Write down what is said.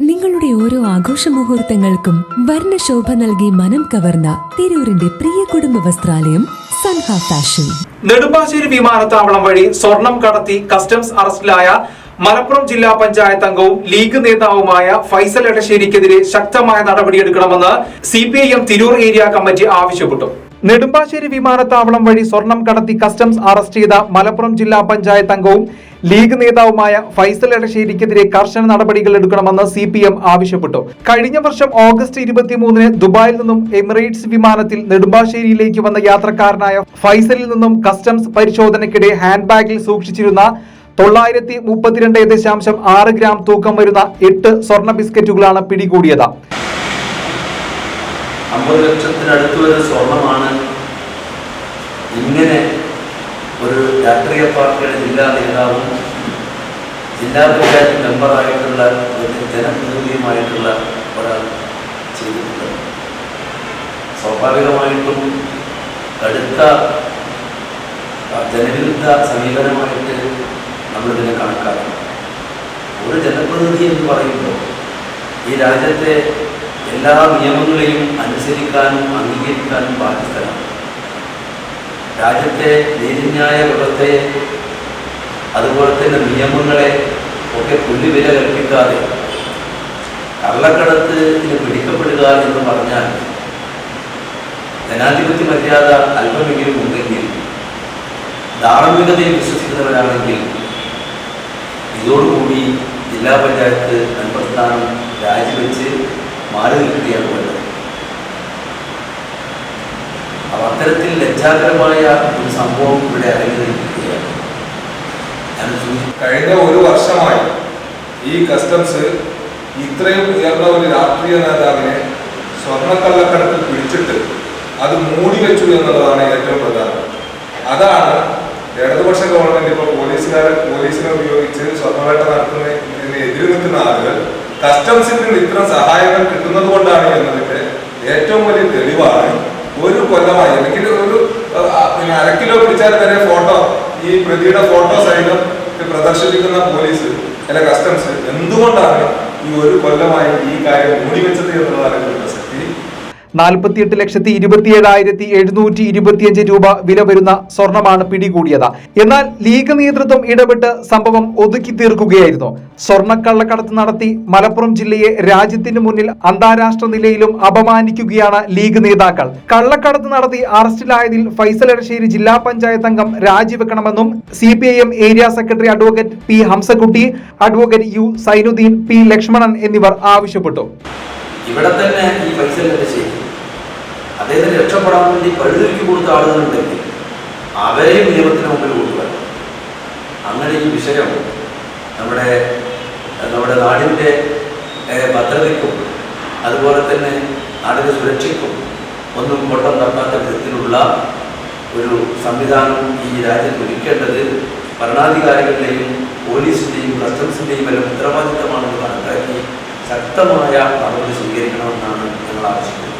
നിങ്ങളുടെ ഓരോ ആഘോഷ മുഹൂർത്തങ്ങൾക്കും വർണശോഭ നൽകി മനം കവർന്ന തിരൂരിന്റെ പ്രിയ കുടുംബ വസ്ത്രാലയം സൻഹ ഫാഷൻ. നെടുമ്പാശ്ശേരി വിമാനത്താവളം വഴി സ്വർണം കടത്തി കസ്റ്റംസ് അറസ്റ്റിലായ മലപ്പുറം ജില്ലാ പഞ്ചായത്ത് അംഗവും ലീഗ് നേതാവുമായ ഫൈസൽ എടശ്ശേരിക്കെതിരെ ശക്തമായ നടപടിയെടുക്കണമെന്ന് C P I M Tirur area committee ആവശ്യപ്പെട്ടു. നെടുമ്പാശ്ശേരി വിമാനത്താവളം വഴി സ്വർണം കടത്തി കസ്റ്റംസ് അറസ്റ്റ് ചെയ്ത മലപ്പുറം ജില്ലാ പഞ്ചായത്ത് അംഗവും ലീഗ് നേതാവുമായ ഫൈസൽ എടശ്ശേരിക്കെതിരെ കർശന നടപടികൾ എടുക്കണമെന്ന് സി പി എം ആവശ്യപ്പെട്ടു. കഴിഞ്ഞ വർഷം ഓഗസ്റ്റ് ഇരുപത്തിമൂന്നിന് ദുബായിൽ നിന്നും എമിറേറ്റ്സ് വിമാനത്തിൽ നെടുമ്പാശ്ശേരിയിലേക്ക് വന്ന യാത്രക്കാരനായ ഫൈസലിൽ നിന്നും കസ്റ്റംസ് പരിശോധനയ്ക്കിടെ ഹാൻഡ് ബാഗിൽ സൂക്ഷിച്ചിരുന്ന തൊള്ളായിരത്തി മുപ്പത്തിരണ്ട് ദശാംശം ആറ് ഗ്രാം തൂക്കം വരുന്ന എട്ട് സ്വർണ ബിസ്ക്കറ്റുകളാണ് പിടികൂടിയത്. അമ്പത് ലക്ഷത്തിനടുത്ത് വരുന്ന സ്വർണമാണ്. ഇങ്ങനെ ഒരു രാഷ്ട്രീയ പാർട്ടിയുടെ ജില്ലാ നേതാവും ജില്ലാ പഞ്ചായത്ത് മെമ്പറായിട്ടുള്ള ഒരു ജനപ്രതിനിധിയുമായിട്ടുള്ള ഒരാൾ ചെയ്തിട്ടുണ്ട്. സ്വാഭാവികമായിട്ടും കടുത്ത ജനവിരുദ്ധ സമീപനമായിട്ട് നമ്മളിതിനെ കണക്കാക്കണം. ഒരു ജനപ്രതിനിധി എന്ന് പറയുമ്പോൾ ഈ രാജ്യത്തെ എല്ലാ നിയമങ്ങളെയും അനുസരിക്കാനും അംഗീകരിക്കാനും ബാധ്യസ്ഥരാണ്. രാജ്യത്തെ നീതിന്യായ വ്യവസ്ഥയെ അതുപോലെ തന്നെ നിയമങ്ങളെ ഒക്കെ പുല്ലുവില കൽപ്പിക്കാതെ കള്ളക്കടത്തിന് പിടിക്കപ്പെടുക എന്ന് പറഞ്ഞാൽ ജനാധിപത്യ മര്യാദ അല്പമെങ്കിലും ഉണ്ടെങ്കിൽ ധാർമ്മികതയിൽ വിശ്വസിക്കുന്നവരാണെങ്കിൽ ഇതോടുകൂടി ജില്ലാ പഞ്ചായത്ത് അനുപ്രസ്ഥാനം സ്ഥാനം രാജിവെച്ച് മാറി നിൽക്കുകയാണ് വേണ്ടത് അപ്പൊ അത്തരത്തിൽ ലജ്ജാകരമായ ഒരു സംഭവം ഇവിടെ അരങ്ങിരിക്കുകയാണ് കഴിഞ്ഞ ഒരു വർഷമായി ഈ കസ്റ്റംസ് ഇത്രയും ഉയർന്ന ഒരു രാഷ്ട്രീയ നേതാവിനെ സ്വർണക്കള്ളക്കടത്തിൽ പിടിച്ചിട്ട് അത് മൂടി വെച്ചു എന്നുള്ളതാണ് ഏറ്റവും പ്രധാനം. അതാണ് ഇടതുപക്ഷ ഗവൺമെന്റ് ഇപ്പോൾ പോലീസുകാരെ പോലീസിനെ ഉപയോഗിച്ച് സ്വർണവേട്ട ആളുകൾ കസ്റ്റംസിൽ നിന്ന് ഇത്തരം സഹായങ്ങൾ കിട്ടുന്നത് കൊണ്ടാണ് എന്നതിന്റെ ഏറ്റവും വലിയ തെളിവാണ് ഒരു കൊല്ലമായി. അല്ലെങ്കിൽ ഒരു അര കിലോ പിടിച്ചാൽ വരെ ഫോട്ടോ ഈ പ്രതിയുടെ ഫോട്ടോ സൈഡും പ്രദർശിപ്പിക്കുന്ന പോലീസ് അല്ല കസ്റ്റംസ് എന്തുകൊണ്ടാണ് ഈ ഒരു കൊല്ലമായി ഈ കാര്യം മൂടിവെച്ചത് എന്നുള്ളതാണ് നാൽപ്പത്തിയെട്ട് ലക്ഷത്തി ഇരുപത്തിയേഴായിരത്തി എഴുന്നൂറ്റി ഇരുപത്തിയഞ്ച് രൂപ വില വരുന്ന സ്വർണമാണ് പിടികൂടിയത്. എന്നാൽ ലീഗ് നേതൃത്വം ഇടപെട്ട് സംഭവം ഒതുക്കി തീർക്കുകയായിരുന്നു. സ്വർണക്കള്ളക്കടത്ത് നടത്തി മലപ്പുറം ജില്ലയെ രാജ്യത്തിന് മുന്നിൽ അന്താരാഷ്ട്ര നിലയിലും അപമാനിക്കുകയാണ് ലീഗ് നേതാക്കൾ. കള്ളക്കടത്ത് നടത്തി അറസ്റ്റിലായതിൽ ഫൈസൽ എടശ്ശേരി ജില്ലാ പഞ്ചായത്ത് അംഗം രാജിവെക്കണമെന്നും C P I M area secretary advocate P Hamsakutty advocate U Zainuddin P Lakshmanan എന്നിവർ ആവശ്യപ്പെട്ടു. ഇവിടെ തന്നെ ഈ പൈസ ചെയ്യും. അദ്ദേഹത്തിന് രക്ഷപ്പെടാൻ വേണ്ടി പഴുതുരുക്കി കൊടുത്ത ആളുകളുണ്ടെങ്കിൽ അവരെയും നിയമത്തിന് മുമ്പിൽ കൊണ്ടുവരണം. അങ്ങനെ ഈ വിഷയം നമ്മുടെ നമ്മുടെ നാടിന്റെ ഭദ്രതയ്ക്കും അതുപോലെ തന്നെ നാടിന്റെ സുരക്ഷയ്ക്കും ഒന്നും കൊട്ടം തട്ടാത്ത വിധത്തിലുള്ള ഒരു സംവിധാനം ഈ രാജ്യത്ത് ഒരുക്കേണ്ടത് ഭരണാധികാരികളുടെയും പോലീസിന്റെയും കസ്റ്റംസിന്റെയും എല്ലാം കണക്കാക്കി ശക്തമായ നടപടി സ്വീകരിക്കണമെന്നാണ് ഞങ്ങൾ ആവശ്യപ്പെടുന്നത്.